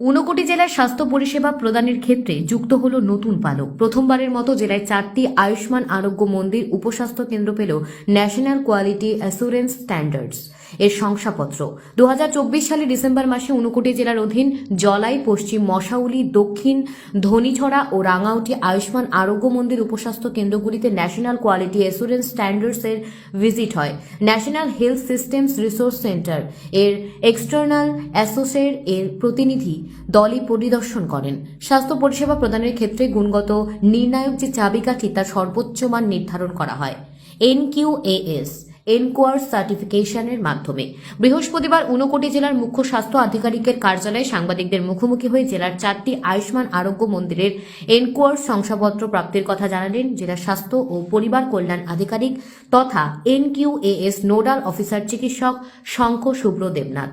ঊনকোটি জেলায় স্বাস্থ্য পরিষেবা প্রদানের ক্ষেত্রে যুক্ত হল নতুন পালক। প্রথমবারের মতো জেলায় চারটি আয়ুষ্মান আরোগ্য মন্দির উপস্বাস্থ্য কেন্দ্র পেল ন্যাশনাল কোয়ালিটি অ্যাসুরেন্স স্ট্যান্ডার্ডস। এর শংসাপত্র। দু সালে ডিসেম্বর মাসে ঊনকোটি জেলার অধীন জলাই, পশ্চিম মশাউলি, দক্ষিণ ধনীছড়া ও রাঙাউটি আয়ুষ্মান আরোগ্য মন্দির উপস্বাস্থ্য কেন্দ্রগুলিতে ন্যাশনাল কোয়ালিটি অ্যাসুরেন্স স্ট্যান্ডার্ডস এর ভিজিট হয়। National health systems resource centre এর এক্সটার্নাল অ্যাসোসিয়েট এর প্রতিনিধি দলই পরিদর্শন করেন। স্বাস্থ্য পরিষেবা প্রদানের ক্ষেত্রে গুণগত নির্ণায়ক যে চাবিকাঠি তার সর্বোচ্চ মান নির্ধারণ করা হয়। এনকিউএএস এনকোয়ার্স সার্টিফিকেশনের মাধ্যমে। বৃহস্পতিবার উনকোটি জেলার মুখ্য স্বাস্থ্য আধিকারিকের কার্যালয়ে সাংবাদিকদের মুখোমুখি হয়ে জেলার চারটি আয়ুষ্মান আরোগ্য মন্দিরের এনকোয়ার শংসাপত্র প্রাপ্তির কথা জানালেন জেলা স্বাস্থ্য ও পরিবার কল্যাণ আধিকারিক তথা এনকিউএএস নোডাল অফিসার চিকিৎসক শঙ্খ শুভ্র দেবনাথ।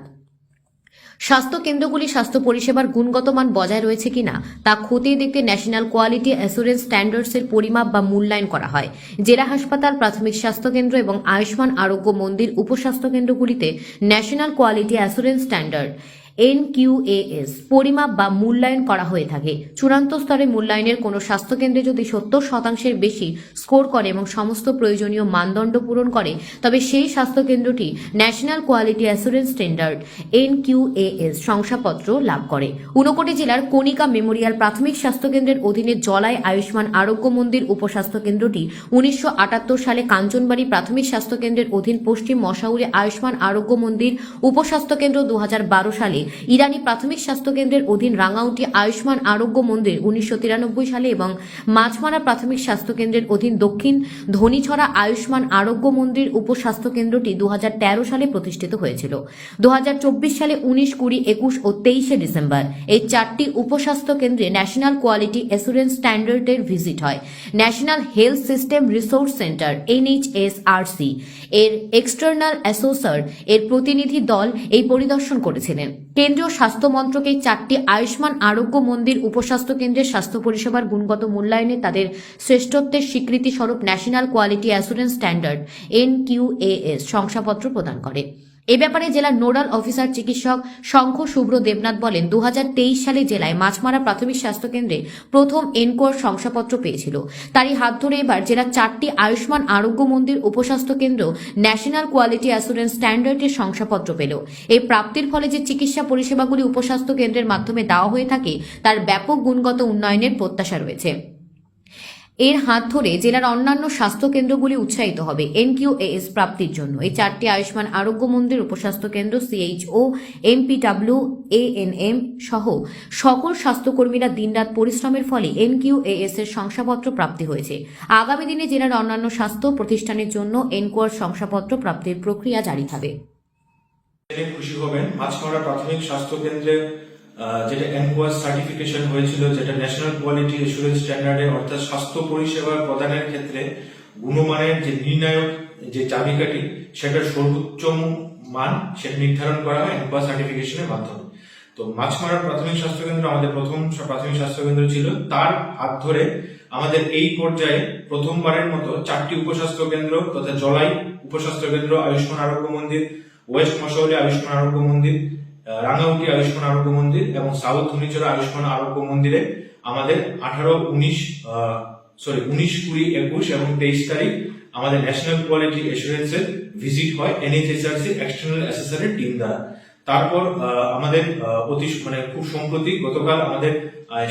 স্বাস্থ্য কেন্দ্রগুলি স্বাস্থ্য পরিষেবার গুণগত মান বজায় রয়েছে কিনা, তা খতিয়ে দেখতে ন্যাশনাল কোয়ালিটি অ্যাসুরেন্স স্ট্যান্ডার্ডসের পরিমাপ বা মূল্যায়ন করা হয়। জেলা হাসপাতাল, প্রাথমিক স্বাস্থ্য কেন্দ্র এবং আয়ুষ্মান আরোগ্য মন্দির উপস্বাস্থ্য কেন্দ্রগুলিতে national quality assurance standard NQAS পরিমাপ বা মূল্যায়ন করা হয়ে থাকে। চূড়ান্ত স্তরে মূল্যায়নের কোনো স্বাস্থ্যকেন্দ্রে যদি সত্তর শতাংশের বেশি স্কোর করে এবং সমস্ত প্রয়োজনীয় মানদণ্ড পূরণ করে, তবে সেই স্বাস্থ্যকেন্দ্রটি national quality assurance standard NQAS শংসাপত্র লাভ করে। ঊনকোটি জেলার কণিকা মেমোরিয়াল প্রাথমিক স্বাস্থ্যকেন্দ্রের অধীনে জলায় আয়ুষ্মান আরোগ্য মন্দির উপস্বাস্থ্য কেন্দ্রটি উনিশশো আটাত্তর সালে কাঞ্চনবাড়ি প্রাথমিক স্বাস্থ্যকেন্দ্রের অধীন পশ্চিম মশাউরে আয়ুষ্মান আরোগ্য মন্দির উপস্বাস্থ্য কেন্দ্র দু হাজার বারো সালে ইরানি প্রাথমিক স্বাস্থ্য কেন্দ্রের অধীন রাঙাউটি আয়ুষ্মান আরোগ্য মন্দির উনিশশো তিরানব্বই সালে এবং মাছমারা প্রাথমিক স্বাস্থ্য কেন্দ্রের অধীন দক্ষিণ ধনীছড়া আয়ুষ্মান আরোগ্য মন্দির উপস্বাস্থ্য কেন্দ্রটি দু হাজার তেরো সালে প্রতিষ্ঠিত হয়েছিল। দুহাজার চব্বিশ সালে উনিশ, কুড়ি, একুশ ও তেইশে ডিসেম্বর এই চারটি উপস্বাস্থ্য কেন্দ্রে ন্যাশনাল কোয়ালিটি অ্যাসুরেন্স স্ট্যান্ডার্ডের ভিজিট হয়। National health system resource centre, NHSRC এর এক্সটার্নাল অ্যাসোসার এর প্রতিনিধি দল এই পরিদর্শন করেছিলেন। কেন্দ্রীয় স্বাস্থ্য মন্ত্রকের চারটি আয়ুষ্মান আরোগ্য মন্দির, উপস্বাস্থ্য কেন্দ্রের স্বাস্থ্য পরিষেবার গুণগত মূল্যায়নে তাদের শ্রেষ্ঠত্বের স্বীকৃতি স্বরূপ national quality assurance standard, NQAS শংসাপত্র প্রদান করে। এ ব্যাপারে জেলার নোডাল অফিসার চিকিৎসক শঙ্খ শুভ্র দেবনাথ বলেন দু হাজার তেইশ সালে জেলায় মাছমারা প্রাথমিক স্বাস্থ্য কেন্দ্রে প্রথম এনকোর শংসাপত্র পেয়েছিল। তারই হাত ধরে এবার জেলার চারটি আয়ুষ্মান আরোগ্য মন্দির উপস্বাস্থ্য কেন্দ্র ন্যাশনাল কোয়ালিটি অ্যাসুরেন্স স্ট্যান্ডার্ডের শংসাপত্র পেল। এই প্রাপ্তির ফলে যে চিকিৎসা পরিষেবাগুলি উপস্বাস্থ্য কেন্দ্রের মাধ্যমে দেওয়া হয়ে থাকে, তার ব্যাপক গুণগত উন্নয়নের প্রত্যাশা রয়েছে। এর হাত ধরে জেলার অন্যান্য স্বাস্থ্য কেন্দ্রগুলি উৎসাহিত হবে। এনকিউএএস প্রাপ্তির জন্য। এই চারটি আয়ুষ্মান আরোগ্য মন্দির উপস্বাস্থ্য কেন্দ্র সিএইচও এমপিডাব্লিউ এএনএম সহ সকল স্বাস্থ্যকর্মীরা দিনরাত পরিশ্রমের ফলে এনকিউএএস এর শংসাপত্র প্রাপ্তি হয়েছে। আগামী দিনে জেলার অন্যান্য স্বাস্থ্য প্রতিষ্ঠানের জন্য এনকোয়ার শংসাপত্র প্রাপ্তির প্রক্রিয়া জারি থাকবে। খুশি হবেন। প্রাথমিক স্বাস্থ্য কেন্দ্রে যেটা এনকোয়াস সার্টিফিকেশন হয়েছিল, যেটা ন্যাশনাল কোয়ালিটি এসুরেন্স স্ট্যান্ডার্ডে অর্থাৎ স্বাস্থ্য পরিষেবা প্রদানের ক্ষেত্রে গুণমানের যে নির্ণায়ক যে চাবিকাঠি, সেটার সর্বোচ্চ মান সেটা নির্ধারণ করা হয় এনকোয়াস সার্টিফিকেশনের মাধ্যমে। তো মাছমারা প্রাথমিক স্বাস্থ্য কেন্দ্র, আমাদের প্রথম প্রাথমিক স্বাস্থ্য কেন্দ্র ছিল। তার হাত ধরে আমাদের এই পর্যায়ে প্রথমবারের মতো চারটি উপস্বাস্থ্য কেন্দ্র তথা জলাই উপস্বাস্থ্য কেন্দ্র, আয়ুষ্মান আরোগ্য মন্দির, ওয়েস্ট মশাউলি আয়ুষ্মান আরোগ্য মন্দির রাঙাউটি আয়ুষ্মান আরোগ্য মন্দির এবং সাউথ ধুনিচড়া আয়ুষ্মান আরোগ্য মন্দিরে আমাদের আঠারো, উনিশ সরি উনিশ, কুড়ি, একুশ এবং তেইশ তারিখ আমাদের ন্যাশনাল কোয়ালিটি এসুরেন্সের ভিজিট হয় এনএইচএসআরসি এক্সটার্নাল অ্যাসেসরের টিম দ্বারা। তারপর আমাদের অতি মানে খুব সম্প্রতি গতকাল আমাদের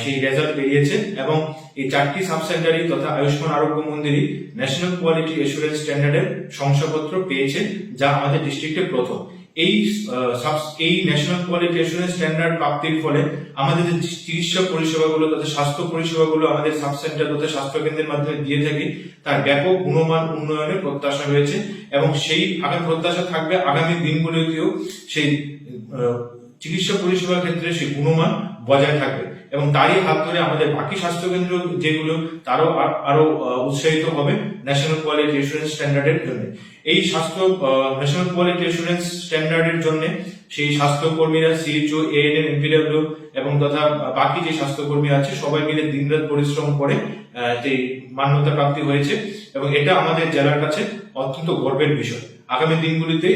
সেই রেজাল্ট বেরিয়েছে এবং এই চারটি সাব সেন্টারই তথা আয়ুষ্মান আরোগ্য মন্দিরই ন্যাশনাল কোয়ালিটি এসুরেন্স স্ট্যান্ডার্ডের শংসাপত্র পেয়েছে, যা আমাদের ডিস্ট্রিক্টে প্রথম। এই এই ন্যাশনাল এসুরেন্স স্ট্যান্ডার্ড প্রাপ্তির ফলে আমাদের যে চিকিৎসা পরিষেবাগুলো তথা স্বাস্থ্য পরিষেবাগুলো আমাদের সাব সেন্টার তথা স্বাস্থ্য কেন্দ্রের মাধ্যমে দিয়ে থাকি, তার ব্যাপক গুণমান উন্নয়নের প্রত্যাশা রয়েছে এবং সেই আগামী প্রত্যাশা থাকবে আগামী দিনগুলিতেও সেই চিকিৎসা পরিষেবার ক্ষেত্রে সেই গুণমান বজায় থাকবে এবং তারই হাত ধরে আমাদের বাকি স্বাস্থ্য কেন্দ্র যেগুলো, তারও আর- উৎসাহিত হবে ন্যাশনাল কোয়ালিটি স্ট্যান্ডার্ডের জন্য। এই স্বাস্থ্য ন্যাশনাল কোয়ালিটি এসুরেন্স স্ট্যান্ডার্ডের জন্য সেই স্বাস্থ্যকর্মীরা সিএইচও এএনএম এমপিডব্লিউ এবং তথা বাকি যে স্বাস্থ্যকর্মী আছে, সবাই মিলে দিনরাত পরিশ্রম করে এই মান্যতা প্রাপ্তি হয়েছে এবং এটা আমাদের জেলার কাছে অত্যন্ত গর্বের বিষয়। আগামী দিনগুলিতে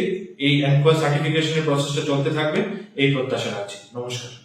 এই এনকোয়ার সার্টিফিকেশনের প্রসেসটা চলতে থাকবে, এই প্রত্যাশা রাখছি। নমস্কার।